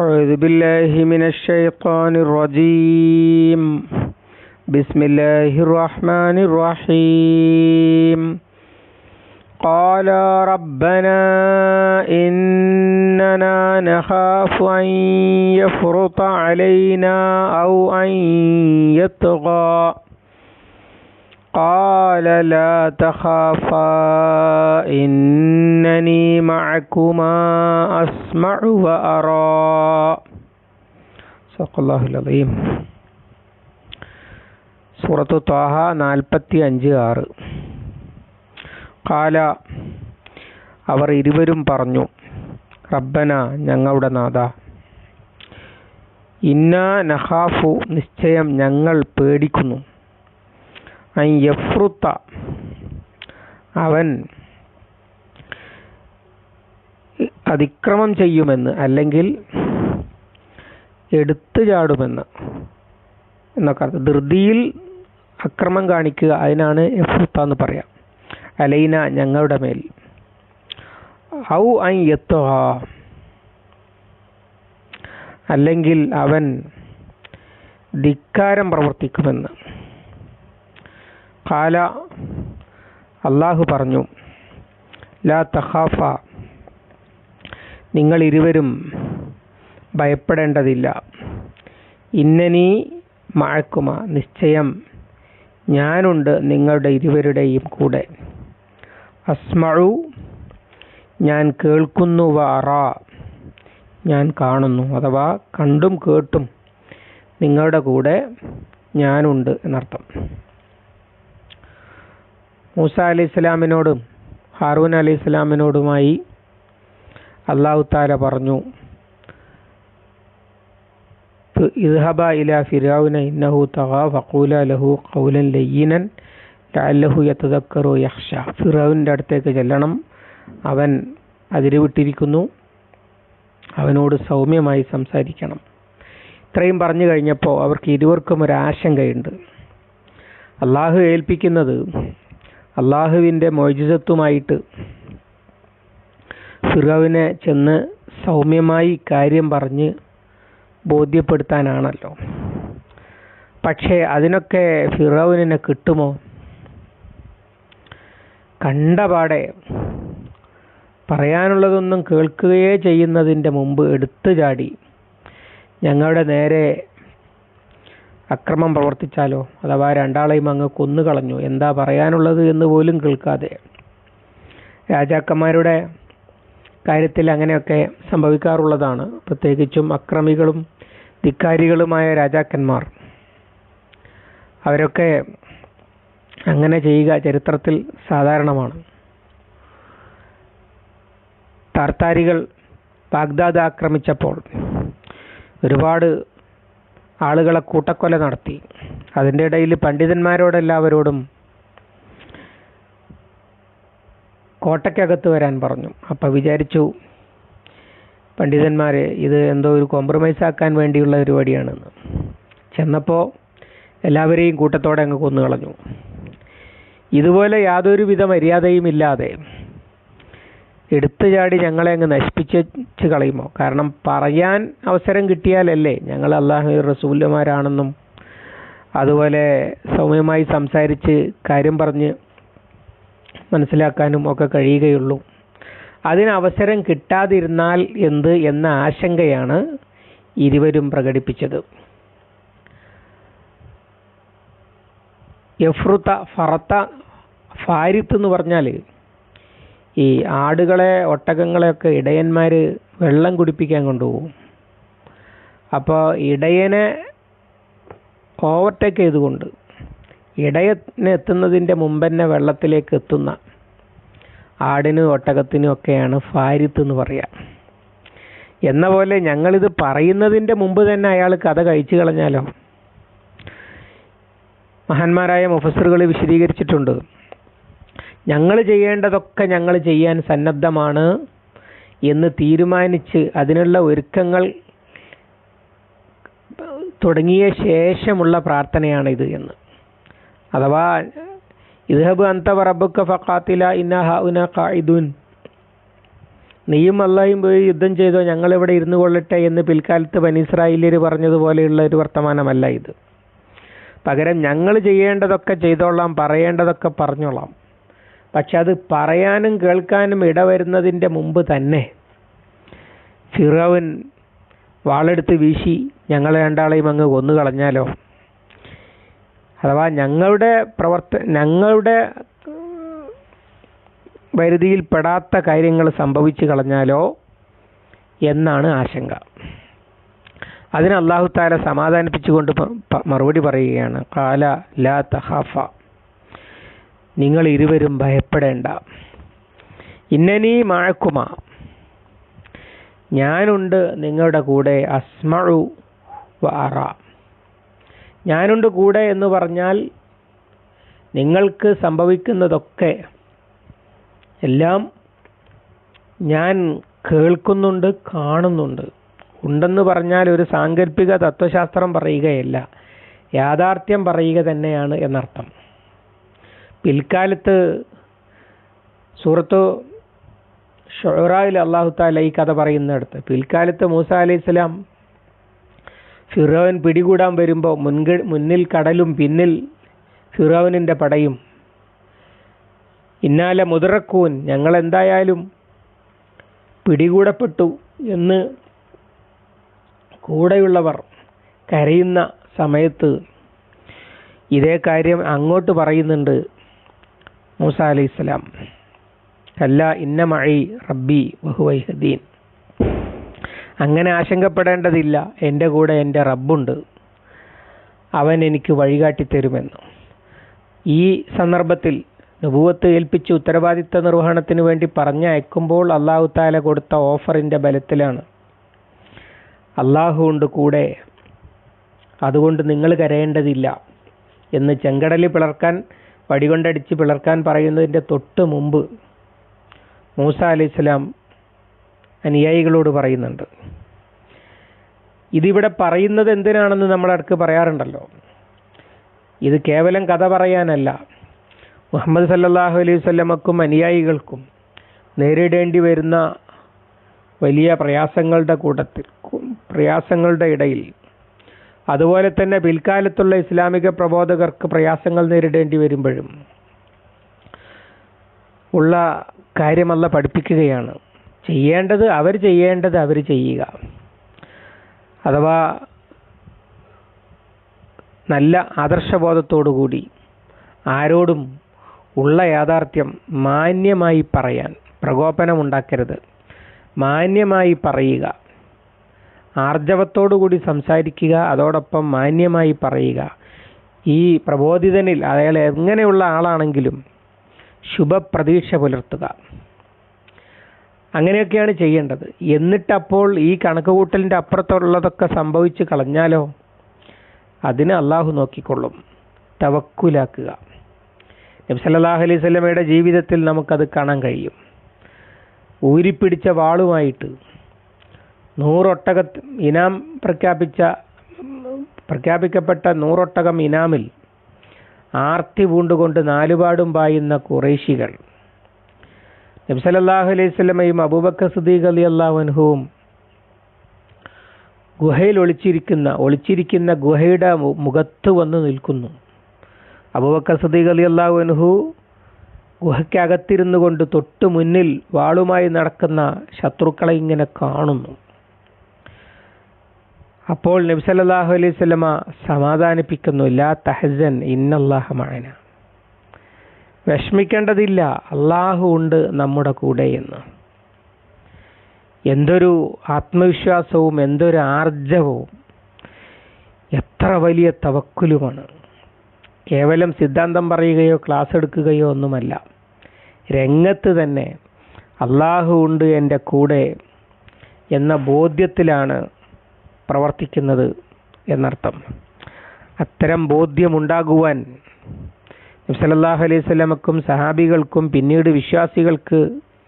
أعوذ بالله من الشيطان الرجيم. بسم الله الرحمن الرحيم. قال ربنا إننا نخاف أن يفرط علينا أو أن يطغى. قال لا تخافا إنني معكما أسمع وأرى صدق الله العظيم സൂറത്തു ത്വാഹ നാൽപ്പത്തി അഞ്ച് ആറ് കാല അവർ ഇരുവരും പറഞ്ഞു റബ്ബന ഞങ്ങളുടെ നാഥ ഇന്ന നഹാഫു നിശ്ചയം ഞങ്ങൾ പേടിക്കുന്നു അൻ അവൻ അതിക്രമം ചെയ്യുമെന്ന് അല്ലെങ്കിൽ എടുത്തു ചാടുമെന്ന് എന്നൊക്കെ അർത്ഥം. ധൃതിയിൽ അക്രമം കാണിക്കുക അതിനാണ് എഫ്രുത്ത എന്ന് പറയാം. അലൈന ഞങ്ങളുടെ മേൽ. ഔ ഐ എത്തുക അല്ലെങ്കിൽ അവൻ ധിക്കാരം പ്രവർത്തിക്കുമെന്ന്. കാല അള്ളാഹു പറഞ്ഞു ലാ തഹാഫ നിങ്ങൾ ഇരുവരും ഭയപ്പെടേണ്ടതില്ല. ഇന്നനി മഴക്കുമ നിശ്ചയം ഞാനുണ്ട് നിങ്ങളുടെ ഇരുവരുടെയും കൂടെ. അസ്മഴു ഞാൻ കേൾക്കുന്നു വാറ ഞാൻ കാണുന്നു അഥവാ കണ്ടും കേട്ടും നിങ്ങളുടെ കൂടെ ഞാനുണ്ട് എന്നർത്ഥം. മൂസ അലി ഇസ്ലാമിനോടും ഹാറൂൻ അലി ഇസ്ലാമിനോടുമായി അള്ളാഹു താല പറഞ്ഞു ഇദ്ഹബ ഇല ഫിറാവുന ഇന്നഹു തഗാ ഫഖൂല ലഹു ഖൗലൻ ലയ്യനൻ ലഅല്ലഹു യതദക്കറു യഹ്ഷ ഫിറാവിന്റെ അടുത്തേക്ക് ചെല്ലണം. അവൻ അതിരുവിട്ടിരിക്കുന്നു. അവനോട് സൗമ്യമായി സംസാരിക്കണം. ഇത്രയും പറഞ്ഞു കഴിഞ്ഞപ്പോൾ അവർക്ക് ഇരുവർക്കും ഒരു ആശങ്കയുണ്ട്. അള്ളാഹു ഏൽപ്പിക്കുന്നത് അള്ളാഹുവിന്റെ മോചിതത്വമായിട്ട് ഫിറാവിനെ ചെന്ന് സൗമ്യമായി കാര്യം പറഞ്ഞ് ബോധ്യപ്പെടുത്താനാണല്ലോ. പക്ഷേ അതിനൊക്കെ ഫിറോവിനെ കിട്ടുമോ? കണ്ടപാടെ പറയാനുള്ളതൊന്നും കേൾക്കുകയേ ചെയ്യുന്നതിന്റെ മുമ്പ് എടുത്തു ചാടി ഞങ്ങളുടെ നേരെ അക്രമം പ്രവർത്തിച്ചാലോ? അഥവാ രണ്ടാളെയും അങ്ങ് കൊന്നുകളഞ്ഞു. എന്താ പറയാനുള്ളത് എന്ന് പോലും കേൾക്കാതെ. രാജാക്കന്മാരുടെ കാര്യത്തിൽ അങ്ങനെയൊക്കെ സംഭവിക്കാറുള്ളതാണ്. പ്രത്യേകിച്ചും അക്രമികളും ധിക്കാരികളുമായ രാജാക്കന്മാർ. അവരൊക്കെ അങ്ങനെ ചെയ്യുക ചരിത്രത്തിൽ സാധാരണമാണ്. താർത്താരികൾ ബാഗ്ദാദ് ആക്രമിച്ചപ്പോൾ ഒരുപാട് ആളുകളെ കൂട്ടക്കൊല നടത്തി. അതിന്റെ ഇടയിൽ പണ്ഡിതന്മാരോടെല്ലാവരോടും കോട്ടയ്ക്കകത്ത് വരാൻ പറഞ്ഞു. അപ്പം വിചാരിച്ചു പണ്ഡിതന്മാരെ ഇത് എന്തോ ഒരു കോംപ്രമൈസ് ആക്കാൻ വേണ്ടിയുള്ള പരിപാടിയാണെന്ന്. ചെന്നപ്പോൾ എല്ലാവരെയും കൂട്ടത്തോടെ അങ്ങ് കൊന്നു കളഞ്ഞു ഇതുപോലെ യാതൊരുവിധ മര്യാദയും ഇല്ലാതെ എടുത്തു ചാടി ഞങ്ങളെ അങ്ങ് നശിപ്പിച്ച് കളയുമോ? കാരണം പറയാൻ അവസരം കിട്ടിയാലല്ലേ ഞങ്ങൾ അള്ളാഹു റസൂല്യമാരാണെന്നും അതുപോലെ സൗമ്യമായി സംസാരിച്ച് കാര്യം പറഞ്ഞ് മനസ്സിലാക്കാനും ഒക്കെ കഴിയുകയുള്ളൂ. അതിന് അവസരം കിട്ടാതിരുന്നാൽ എന്ത് എന്ന ആശങ്കയാണ് ഇരുവരും പ്രകടിപ്പിച്ചത്. യഫ്രുത്ത ഫറത്ത ഫാരിത്ത് എന്ന് പറഞ്ഞാൽ ഈ ആടുകളെ ഒട്ടകങ്ങളെയൊക്കെ ഇടയന്മാർ വെള്ളം കുടിപ്പിക്കാൻ കൊണ്ടുപോകും. അപ്പോൾ ഇടയനെ ഓവർടേക്ക് ചെയ്തുകൊണ്ട് ഇടയന് എത്തുന്നതിന്റെ മുമ്പ് തന്നെ വെള്ളത്തിലേക്ക് എത്തുന്ന ആടിനും ഒട്ടകത്തിനും ഒക്കെയാണ് ഫാരിത്ത് എന്ന് പറയുക എന്ന പോലെ ഞങ്ങളിത് പറയുന്നതിന്റെ മുമ്പ് തന്നെ അയാൾ കഥ കഴിച്ചു കളഞ്ഞാലോ? മഹാന്മാരായ മുഫസറുകൾ വിശദീകരിച്ചിട്ടുണ്ട്. ഞങ്ങൾ ചെയ്യേണ്ടതൊക്കെ ഞങ്ങൾ ചെയ്യാൻ സന്നദ്ധമാണ് എന്ന് തീരുമാനിച്ച് അതിനുള്ള ഒരുക്കങ്ങൾ തുടങ്ങിയ ശേഷമുള്ള പ്രാർത്ഥനയാണിത് എന്ന്. അഥവാ ഇദ്ഹബ് അന്ത റബ്ബുക ഫഖാത്തില ഇന്ന ഹൗന ഖായിദുൻ നീയും അള്ളായും പോയി യുദ്ധം ചെയ്തോ ഞങ്ങളിവിടെ ഇരുന്നു കൊള്ളട്ടെ എന്ന് പിൽക്കാലത്ത് ബനിസ്രായേലിയർ പറഞ്ഞതുപോലെയുള്ള ഒരു വർത്തമാനമല്ല ഇത്. പകരം ഞങ്ങൾ ചെയ്യേണ്ടതൊക്കെ ചെയ്തോളാം പറയേണ്ടതൊക്കെ പറഞ്ഞോളാം. പക്ഷെ അത് പറയാനും കേൾക്കാനും ഇടവരുന്നതിന്റെ മുമ്പ് തന്നെ ഫിറോവൻ വാളെടുത്ത് വീശി ഞങ്ങളെ രണ്ടാളെയും അങ്ങ് കൊന്നു കളഞ്ഞാലോ? അഥവാ ഞങ്ങളുടെ പ്രവർത്ത ഞങ്ങളുടെ വരുതിയിൽപ്പെടാത്ത കാര്യങ്ങൾ സംഭവിച്ചു കളഞ്ഞാലോ എന്നാണ് ആശങ്ക. അതിന് അള്ളാഹു താല സമാധാനിപ്പിച്ചുകൊണ്ട് മറുപടി പറയുകയാണ്. കാല ലാ തഹാഫ നിങ്ങൾ ഇരുവരും ഭയപ്പെടേണ്ട. ഇന്നനീ മഴക്കുമ. ഞാനുണ്ട് നിങ്ങളുടെ കൂടെ അസ്മഴു വാറ ഞാനുണ്ട് കൂടെ എന്ന് പറഞ്ഞാൽ നിങ്ങൾക്ക് സംഭവിക്കുന്നതൊക്കെ എല്ലാം ഞാൻ കേൾക്കുന്നുണ്ട് കാണുന്നുണ്ട്. ഉണ്ടെന്ന് പറഞ്ഞാൽ ഒരു സാങ്കല്പിക തത്വശാസ്ത്രം പറയുകയല്ല. യാഥാർത്ഥ്യം പറയുക തന്നെയാണ് എന്നർത്ഥം. പിൽക്കാലത്ത് സൂറത്ത് ഷൊറായിൽ അള്ളാഹു താല ഈ കഥ പറയുന്നിടത്ത് പിൽക്കാലത്ത് മൂസ അലൈഹി സ്വലാം ഫിറോവൻ പിടികൂടാൻ വരുമ്പോൾ മുൻക മുന്നിൽ കടലും പിന്നിൽ ഫിറോവനിന്റെ പടയും. ഇന്നാലെ മുതിറക്കൂൻ ഞങ്ങൾ എന്തായാലും പിടികൂടപ്പെട്ടു എന്ന് കൂടെയുള്ളവർ കരയുന്ന സമയത്ത് ഇതേ കാര്യം അങ്ങോട്ട് പറയുന്നുണ്ട്. മൂസ അലൈഹി സ്വലാം. അല്ല ഇന്ന മഴി റബ്ബി ബഹുവൈഹദീൻ അങ്ങനെ ആശങ്കപ്പെടേണ്ടതില്ല. എന്റെ കൂടെ എന്റെ റബ്ബുണ്ട്. അവൻ എനിക്ക് വഴികാട്ടി തരുമെന്ന്. ഈ സന്ദർഭത്തിൽ നുപൂവത്ത് ഏൽപ്പിച്ച് ഉത്തരവാദിത്ത നിർവഹണത്തിന് വേണ്ടി പറഞ്ഞയക്കുമ്പോൾ അള്ളാഹു താല കൊടുത്ത ഓഫറിന്റെ ബലത്തിലാണ്. അള്ളാഹു ഉണ്ട് കൂടെ. അതുകൊണ്ട് നിങ്ങൾ കരയേണ്ടതില്ല എന്ന് ചെങ്കടലിൽ പിളർക്കാൻ വടികൊണ്ടടിച്ച് പിളർക്കാൻ പറയുന്നതിന്റെ തൊട്ട് മുമ്പ് മൂസ അലി ഇസ്ലാം അനുയായികളോട് പറയുന്നുണ്ട്. ഇതിവിടെ പറയുന്നത് എന്തിനാണെന്ന് നമ്മൾ അടുക്ക് പറയാറുണ്ടല്ലോ. ഇത് കേവലം കഥ പറയാനല്ല. മുഹമ്മദ് സല്ലാഹു അലൈഹി വസല്ലമക്കും അനുയായികൾക്കും നേരിടേണ്ടി വരുന്ന വലിയ പ്രയാസങ്ങളുടെ കൂട്ടത്തിൽ പ്രയാസങ്ങളുടെ ഇടയിൽ അതുപോലെ തന്നെ പിൽക്കാലത്തുള്ള ഇസ്ലാമിക പ്രബോധകർക്ക് പ്രയാസങ്ങൾ നേരിടേണ്ടി വരുമ്പോഴും ഉള്ള കാര്യമല്ല പഠിപ്പിക്കുകയാണ്. ചെയ്യേണ്ടത് അവർ ചെയ്യേണ്ടത് അവർ ചെയ്യുക. അഥവാ നല്ല ആദർശബോധത്തോടുകൂടി ആരോടും ഉള്ള യാഥാർത്ഥ്യം മാന്യമായി പറയാൻ പ്രകോപനമുണ്ടാക്കരുത് മാന്യമായി പറയുക. ആർജവത്തോടുകൂടി സംസാരിക്കുക അതോടൊപ്പം മാന്യമായി പറയുക. ഈ പ്രബോധിതനിൽ അയാൾ എങ്ങനെയുള്ള ആളാണെങ്കിലും ശുഭപ്രതീക്ഷ പുലർത്തുക. അങ്ങനെയൊക്കെയാണ് ചെയ്യേണ്ടത്. എന്നിട്ടപ്പോൾ ഈ കണക്കുകൂട്ടലിന്റെ അപ്പുറത്തുള്ളതൊക്കെ സംഭവിച്ച് കളഞ്ഞാലോ? അതിന് അള്ളാഹു നോക്കിക്കൊള്ളും. തവക്കുലാക്കുക. നബ്സല്ലാഹു അലൈഹി ജീവിതത്തിൽ നമുക്കത് കാണാൻ കഴിയും. ഊരിപ്പിടിച്ച വാളുമായിട്ട് നൂറൊട്ടക ഇനാം പ്രഖ്യാപിച്ച പ്രഖ്യാപിക്കപ്പെട്ട നൂറൊട്ടകം ഇനാമിൽ ആർത്തി പൂണ്ടുകൊണ്ട് നാലുപാടും പായുന്ന കുറേശികൾ നബ്സലല്ലാഹു അലൈഹി സ്വലമയും അബൂബക്കർ സുദീഖ് അലി അള്ളാഹുൻഹുവും ഗുഹയിൽ ഒളിച്ചിരിക്കുന്ന ഒളിച്ചിരിക്കുന്ന ഗുഹയുടെ മുഖത്ത് വന്ന് നിൽക്കുന്നു. അബൂബക്കർ സുദീഖ് അലി അള്ളാഹുൻഹു ഗുഹയ്ക്കകത്തിരുന്നു കൊണ്ട് തൊട്ടു മുന്നിൽ വാളുമായി നടക്കുന്ന ശത്രുക്കളെ ഇങ്ങനെ കാണുന്നു. അപ്പോൾ നബി സല്ലല്ലാഹു അലൈഹി വസല്ലമ സമാധാനിപ്പിക്കുന്നു ലാ തഹസൻ ഇന്നല്ലാഹ മഅന. വിഷമിക്കേണ്ടതില്ല അള്ളാഹു ഉണ്ട് നമ്മുടെ കൂടെ എന്ന്. എന്തൊരു ആത്മവിശ്വാസവും എന്തൊരു ആർജവവും. എത്ര വലിയ തവക്കുലുമാണ്. കേവലം സിദ്ധാന്തം പറയുകയോ ക്ലാസ് എടുക്കുകയോ ഒന്നുമല്ല. രംഗത്ത് തന്നെ അള്ളാഹു ഉണ്ട് എന്റെ കൂടെ എന്ന ബോധ്യത്തിലാണ് പ്രവർത്തിക്കുന്നത് എന്നർത്ഥം. അത്തരം ബോധ്യമുണ്ടാകുവാൻ നബ്സലല്ലാഹു അലൈഹി സ്വലമക്കും സഹാബികൾക്കും പിന്നീട് വിശ്വാസികൾക്ക്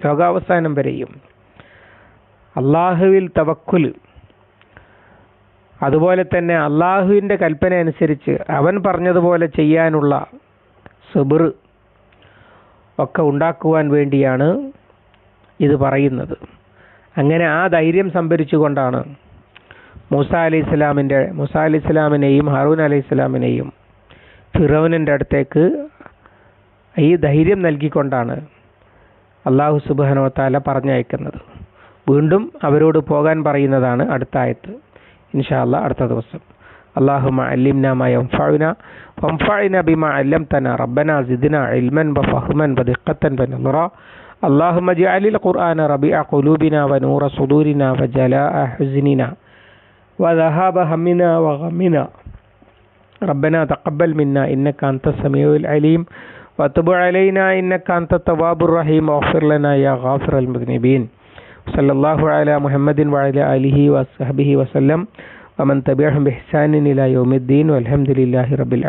ലോകാവസാനം വരെയും അള്ളാഹുവിൽ തവക്കുൽ. അതുപോലെ തന്നെ അള്ളാഹുവിന്റെ കൽപ്പന അനുസരിച്ച് അവൻ പറഞ്ഞതുപോലെ ചെയ്യാനുള്ള സബിർ ഒക്കെ ഉണ്ടാക്കുവാൻ വേണ്ടിയാണ് ഇത് പറയുന്നത്. അങ്ങനെ ആ ധൈര്യം സംഭരിച്ചുകൊണ്ടാണ് മൂസ അലി ഇസ്ലാമിന്റെ മൂസ അലി ഇസ്ലാമിനെയും ഹറൂൻ അലി ഇസ്ലാമിനെയും ഫിറോനിന്റെ അടുത്തേക്ക് ഈ ധൈര്യം നൽകിക്കൊണ്ടാണ് അള്ളാഹു സുബാനോത്താല പറഞ്ഞയക്കുന്നത്. വീണ്ടും അവരോട് പോകാൻ പറയുന്നതാണ് അടുത്ത ആയത്ത്. ഇൻഷാല്ല അടുത്ത ദിവസം. അള്ളാഹു അല്ലിംനാമ എംഫാവിന വംഫായിന ബിമ അല്ലം തന റബ്ബന സിദിന ഇൽമൻ ബ ഫഹ്മൻ ബ ദിഖത്തൻ ബ ഖുർആന റബിഅ ഖുലൂബിന വ നൂറ സുദൂരിന വ ജല ഹുസ്നിന. وذهاب همنا وغمنا. ربنا تقبل منا إنك أنت السميع العليم. وتب علينا إنك أنت التواب الرحيم. واغفر لنا يا غافر المذنبين. صلى الله على محمد وعلى آله وصحبه وسلم. ومن تبعهم بإحسان إلى يوم الدين والحمد لله رب العالمين.